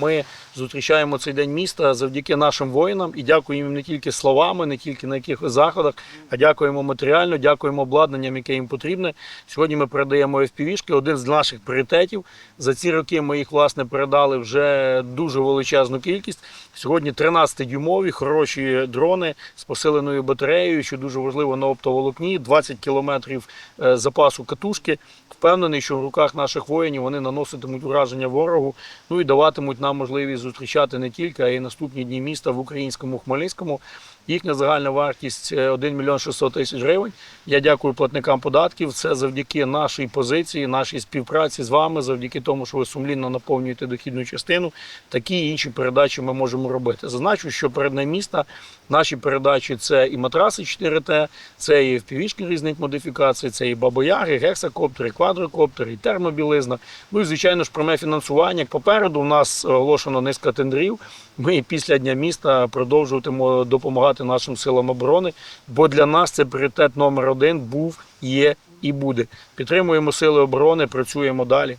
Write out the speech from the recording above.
Ми зустрічаємо цей день міста завдяки нашим воїнам і дякуємо їм не тільки словами, не тільки на якихось заходах, а дякуємо матеріально, дякуємо обладнанням, яке їм потрібне. Сьогодні ми передаємо FPV-шки, один з наших пріоритетів. За ці роки ми їх власне передали вже дуже величезну кількість. Сьогодні 13-дюймові хороші дрони з посиленою батареєю, що дуже важливо на оптоволокні, 20 кілометрів е, запасу катушки. Впевнений, що в руках наших воїнів вони наноситимуть ураження ворогу, ну і даватимуть нам можливість зустрічати не тільки, а й наступні дні міста в українському Хмельницькому. Їхня загальна вартість е, 1 мільйон 600 тисяч гривень. Я дякую платникам податків. Це завдяки нашій позиції, нашій співпраці з вами, завдяки тому, що ви сумлінно наповнюєте дохідну частину. Такі інші передачі ми можемо робити. Зазначу, що перед нами міста наші передачі це і матраси 4Т, це і впівічні різних модифікацій, це і бабояри, гексакоптери, квадрокоптери, і термобілизна. Ну і звичайно ж пряме фінансування. Попереду у нас оголошено низка тендрів. Ми після дня міста продовжуватимемо допомагати нашим силам оборони, бо для нас це пріоритет номер один був, є і буде. Підтримуємо сили оборони, працюємо далі.